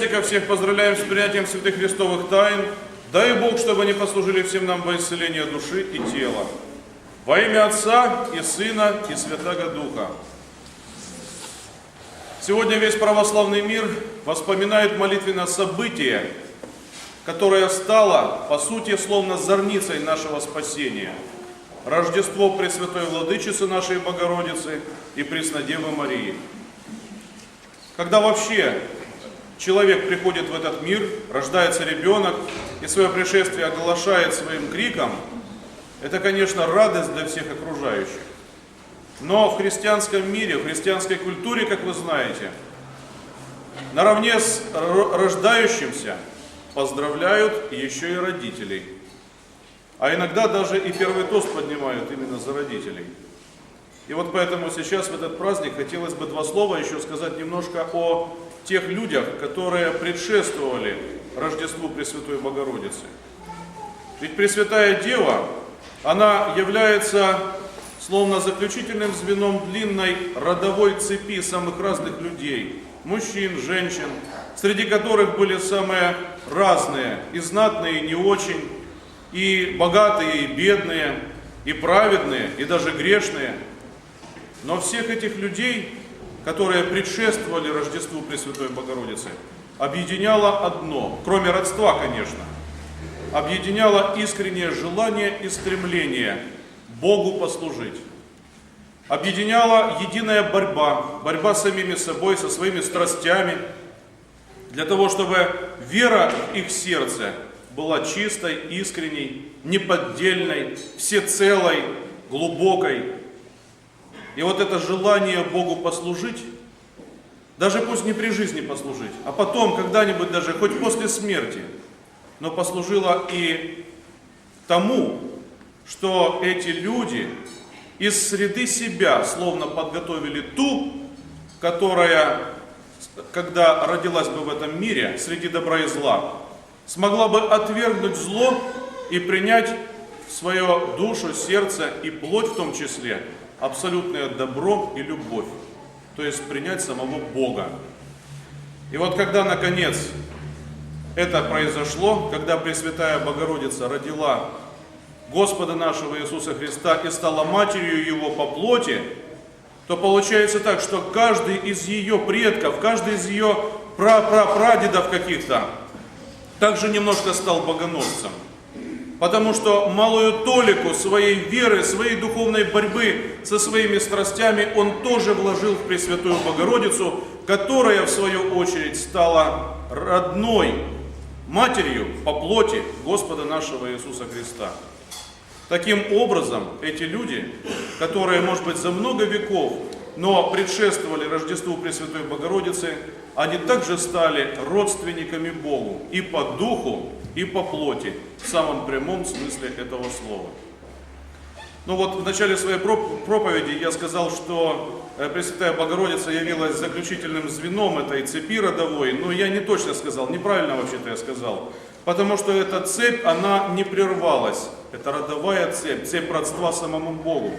участников всех поздравляем с принятием святых христовых тайн. Дай Бог, чтобы они послужили всем нам во исцеление души и тела. Во имя Отца и Сына и Святого Духа. Сегодня весь православный мир воспоминает молитвенно событие, которое стало, по сути, словно зорницей нашего спасения. Рождество Пресвятой Владычицы нашей Богородицы и Преснодевы Марии. Когда вообще человек приходит в этот мир, рождается ребенок и свое пришествие оглашает своим криком, это, конечно, радость для всех окружающих. Но в христианском мире, в христианской культуре, как вы знаете, наравне с рождающимся поздравляют еще и родителей. А иногда даже и первый тост поднимают именно за родителей. И вот поэтому сейчас в этот праздник хотелось бы два слова еще сказать немножко о тех людях, которые предшествовали Рождеству Пресвятой Богородицы. Ведь Пресвятая Дева, она является словно заключительным звеном длинной родовой цепи самых разных людей, мужчин, женщин, среди которых были самые разные, и знатные, и не очень, и богатые, и бедные, и праведные, и даже грешные. Но всех этих людей, которые предшествовали Рождеству Пресвятой Богородицы, объединяло одно, кроме родства, конечно, объединяло искреннее желание и стремление – Богу послужить. Объединяла единая борьба, борьба с самими собой, со своими страстями, для того, чтобы вера в их сердце была чистой, искренней, неподдельной, всецелой, глубокой. И вот это желание Богу послужить, даже пусть не при жизни послужить, а потом, когда-нибудь даже, хоть после смерти, но послужило и тому, что эти люди из среды себя словно подготовили ту, которая, когда родилась бы в этом мире, среди добра и зла, смогла бы отвергнуть зло и принять в свою душу, сердце и плоть в том числе абсолютное добро и любовь, то есть принять самого Бога. И вот когда наконец это произошло, когда Пресвятая Богородица родила Господа нашего Иисуса Христа и стала матерью Его по плоти, то получается так, что каждый из ее предков, каждый из ее пра-пра-прадедов каких-то, также немножко стал богоносцем. Потому что малую толику своей веры, своей духовной борьбы со своими страстями он тоже вложил в Пресвятую Богородицу, которая в свою очередь стала родной матерью по плоти Господа нашего Иисуса Христа. Таким образом, эти люди, которые, может быть, за много веков, но предшествовали Рождеству Пресвятой Богородицы, они также стали родственниками Богу и по духу, и по плоти, в самом прямом смысле этого слова. Ну вот в начале своей проповеди я сказал, что э, Пресвятая Богородица явилась заключительным звеном этой цепи родовой, но я не точно сказал, неправильно вообще-то я сказал. Потому что эта цепь, она не прервалась. Это родовая цепь, цепь родства самому Богу.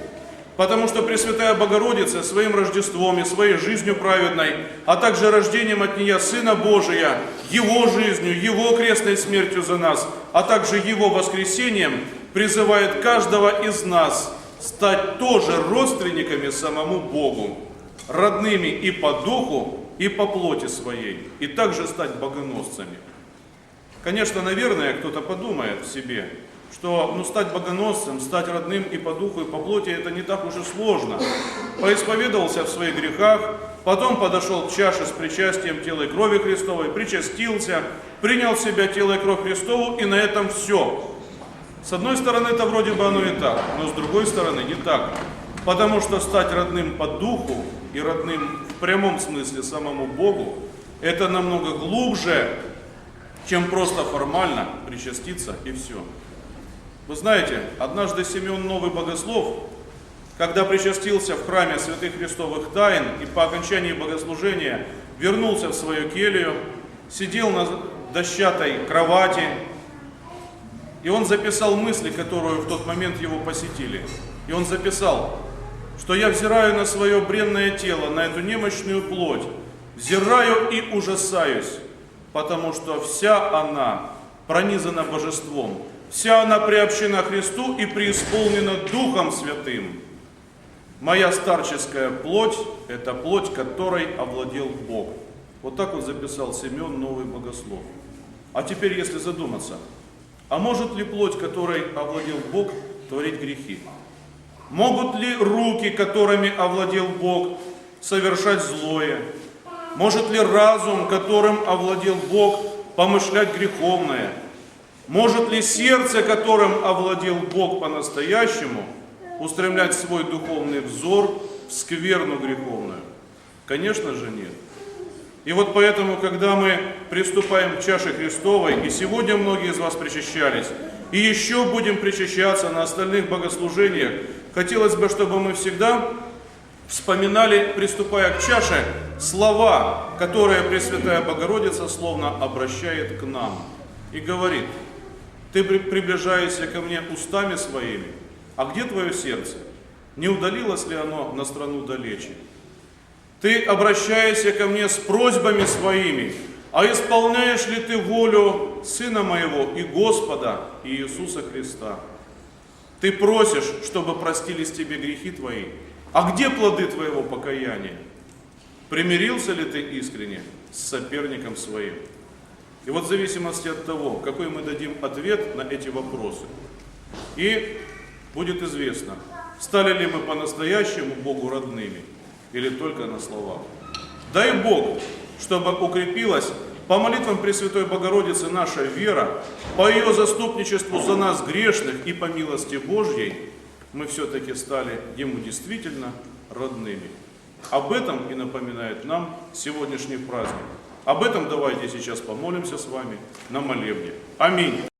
Потому что Пресвятая Богородица своим Рождеством и своей жизнью праведной, а также рождением от нее Сына Божия, Его жизнью, Его крестной смертью за нас, а также Его воскресением, призывает каждого из нас стать тоже родственниками самому Богу, родными и по духу, и по плоти своей, и также стать богоносцами. Конечно, наверное, кто-то подумает в себе, что ну, стать богоносцем, стать родным и по духу, и по плоти, это не так уж и сложно. Поисповедовался в своих грехах, потом подошел к чаше с причастием тела и крови Христовой, причастился, принял в себя тело и кровь Христову, и на этом все. С одной стороны, это вроде бы оно и так, но с другой стороны, не так. Потому что стать родным по духу и родным в прямом смысле самому Богу, это намного глубже, чем просто формально причаститься и все. Вы знаете, однажды Симеон Новый Богослов, когда причастился в храме святых христовых тайн и по окончании богослужения вернулся в свою келью, сидел на дощатой кровати, и он записал мысли, которые в тот момент его посетили. И он записал, что я взираю на свое бренное тело, на эту немощную плоть, взираю и ужасаюсь, потому что вся она пронизана божеством, вся она приобщена Христу и преисполнена Духом Святым. Моя старческая плоть – это плоть, которой овладел Бог. Вот так вот записал Семен, новый богослов. А теперь, если задуматься, а может ли плоть, которой овладел Бог, творить грехи? Могут ли руки, которыми овладел Бог, совершать злое? Может ли разум, которым овладел Бог, помышлять греховное? Может ли сердце, которым овладел Бог по-настоящему, устремлять свой духовный взор в скверну греховную? Конечно же нет. И вот поэтому, когда мы приступаем к чаше Христовой, и сегодня многие из вас причащались, и еще будем причащаться на остальных богослужениях, хотелось бы, чтобы мы всегда вспоминали, приступая к чаше, слова, которые Пресвятая Богородица словно обращает к нам и говорит, ты при- приближаешься ко мне устами своими, а где твое сердце? Не удалилось ли оно на страну далече? Ты обращаешься ко мне с просьбами своими, а исполняешь ли ты волю Сына моего и Господа Иисуса Христа? Ты просишь, чтобы простились тебе грехи твои. А где плоды твоего покаяния? Примирился ли ты искренне с соперником своим? И вот в зависимости от того, какой мы дадим ответ на эти вопросы, и будет известно, стали ли мы по-настоящему Богу родными или только на словах. Дай Бог, чтобы укрепилась по молитвам Пресвятой Богородицы наша вера, по ее заступничеству за нас грешных и по милости Божьей, мы все-таки стали Ему действительно родными. Об этом и напоминает нам сегодняшний праздник. Об этом давайте сейчас помолимся с вами на молебне. Аминь.